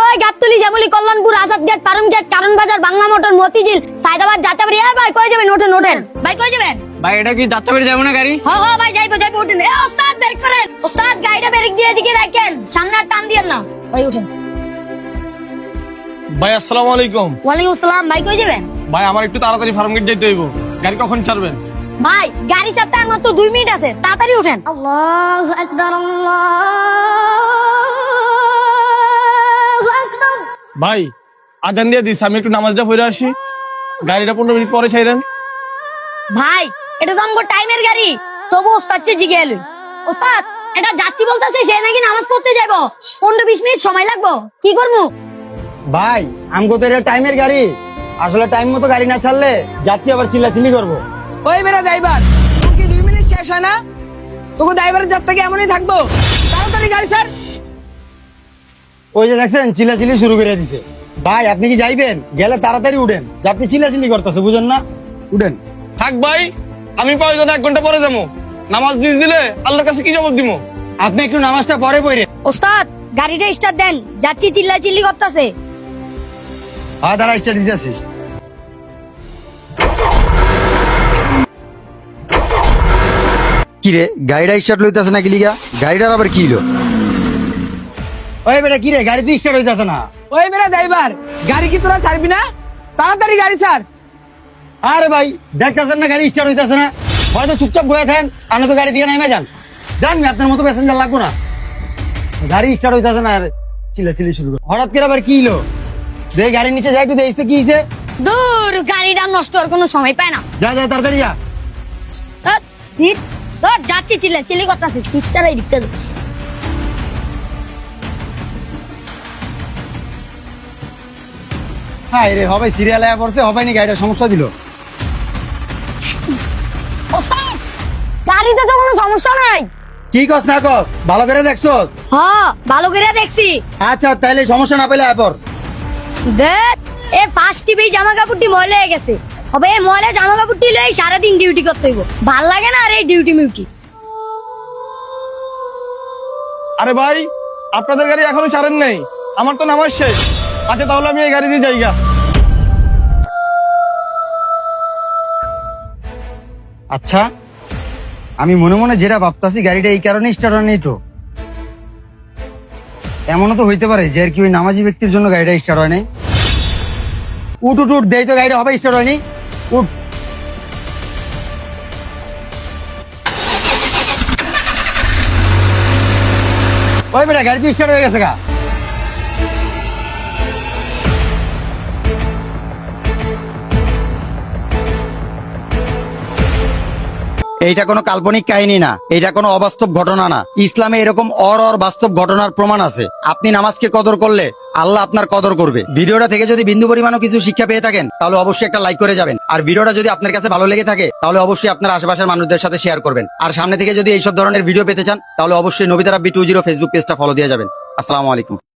ওই গাবতলি শ্যামলি কল্যাণপুর আসাদ গেট পারুম গেট কারণ বাজার বাংলা মোটর মতিঝিল সাইদাবাদ যাত্রাবাড়ি। এ ভাই কই যাবেন? ওঠেন ওঠেন। ভাই কই যাবেন? ভাই এটা কি যাত্রাবাড়ি যাব না গাড়ি? হ হ ভাই যাইবো যাইবো উঠেন এ ওস্তাদ বের করেন। ওস্তাদ গাড়িটা ব্রেক দিয়ে দিকে রাখেন। সামনে আর টান দিয়েন না। ভাই উঠেন ভাই আসসালামু আলাইকুম। ওয়ালাইকুম আসসালাম। ভাই কই যাবেন? ভাই আমার একটু তাড়াতাড়ি ফার্ম গেট যেতে হইব। গাড়ি কখন ছাড়বেন? ভাই গাড়ি চাপতে আর মাত্র দুই মিনিট আছে। তাড়াতাড়ি উঠেন আল্লাহু আকবার আল্লাহু ভাই আজান দিয়ে দিস আমি একটু নামাজটা পড়ে আসি। গাড়িটা পনেরো মিনিট পরে ছাইরেন ভাই এটা তো আমগো টাইমের গাড়ি। তবু ওস্তাদ চেয়ে জিগে এলো ওস্তাদ এটা যাচ্ছি বলতেছে সে নাকি নামাজ পড়তে যাব পনেরো বিশ মিনিট সময় লাগবো। কি করব? ভাই আমগো তো এটা টাইমের গাড়ি। আসলে টাইম মতো গাড়ি না ছাড়লে যাত্রী আবার চিল্লাচিল্লি করব। ওই বেড়া ড্রাইভার তোর কি দুই মিনিট শেষ হয় না? তোকে ড্রাইভারের যাত্রা কি এমনই থাকব? তাড়াতাড়ি গাড়ি স্যার ওই যে দেখছেন চিল্লাচিল্লি শুরু করে দিছে। ভাই আপনি কি যাইবেন? গেলে তাড়াতাড়ি উঠেন। যে আপনি চিল্লাচিল্লি করতেছে বুঝেন না? উঠেন। থাক ভাই আমি প্রয়োজন এক ঘণ্টা পরে যাব। নামাজ মিস দিলে আল্লাহর কাছে কি জবাব দিব? আপনি একটু নামাজটা পরে পড়ে ওস্তাদ গাড়িটা স্টার্ট দেন। যাচ্ছি চিল্লা চিল্লি করতেছে। হ্যাঁ দাঁড়া স্টার্ট দিতেছি কিরে গাড়িটা স্টার্ট লইতেছে নাকি লিগা? গাড়িটার আবার কি হলো ওই বেটা কি রে গাড়ি তো স্টার্ট হইতাছে না? ওই বেড়া ড্রাইভার গাড়ি কি তোরা ছাড়বি না? তাড়াতাড়ি গাড়ি স্যার আরে ভাই দেখতেছেন না গাড়ি স্টার্ট হইতাছে না? হয়তো চুপচাপ বয়ে থাকেন আপনি তো গাড়ি দিয়ে নেমে যান। জানবি আপনার মতো প্যাসেঞ্জার লাগবো না। গাড়ি স্টার্ট হইতাছে না আর চিল্লাচিল্লি শুরু করে। হঠাৎ করে আবার কি হলো দে গাড়ির নিচে যাই একটু দেখতে কি হইছে। দূর গাড়িটা নষ্ট হওয়ার কোনো সময় পায় না। যা যা তাড়াতাড়ি যা। সিট ধর, যাচ্ছি চিল্লা চিল্লি করতেছে সিট ছাড়াই ঢুকতে হ্যাঁ রে? হবে সিরিয়াল আয়া পড়ছে হবে নি গাড়িটা সমস্যা দিল। ওস্তাদ গাড়িতে তো কোনো সমস্যা নাই। কি কস না কস? ভালো করে দেখছ হ ভালো করে দেখছি। আচ্ছা তাহলে সমস্যা না পেলে আয় দেখ এ ফার্স্ট টিভি জামা কাপড়টি ময়লা হয়ে গেছে। হবে এই ময়লা জামা কাপড়টি লই সারাদিন ডিউটি করতে হইব। ভালো লাগে না আর এই ডিউটি মিউটি। আরে ভাই আপনাদের গাড়ি এখনও ছাড়েন নাই। আমার তো নামাজ শেষ। আচ্ছা তাহলে আমি এই গাড়ি দিয়ে যাই গা। আচ্ছা আমি মনে মনে যেটা ভাবতাছি, গাড়িটা এই কারণে স্টার্ট হয়নি তো। এমনও তো হইতে পারে যে আর কি ওই নামাজি ব্যক্তির জন্য গাড়িটা স্টার্ট হয় নাই। উঠ উঠ উঠ তো গাড়িটা, হবে স্টার্ট হয়নি। উঠ। ওই বেটা, গাড়ি স্টার্ট হয়ে গেছে গা। এইটা কোনো কাল্পনিক কাহিনী না এটা কোনো অবাস্তব ঘটনা না। ইসলামে এরকম অর অর বাস্তব ঘটনার প্রমাণ আছে। আপনি নামাজকে কদর করলে আল্লাহ আপনার কদর করবে। ভিডিওটা থেকে যদি বিন্দু পরিমাণও কিছু শিক্ষা পেয়ে থাকেন, তাহলে অবশ্যই একটা লাইক করে যাবেন। আর ভিডিওটা যদি আপনার কাছে ভালো লেগে থাকে, তাহলে অবশ্যই আপনার আশেপাশের মানুষদের সাথে শেয়ার করবেন। আর সামনে থেকে যদি এইসব ধরনের ভিডিও পেতে চান, তাহলে অবশ্যই Nabita Rabbi two zero Facebook পেজটা ফলো দিয়ে যাবেন। আসসালামু আলাইকুম।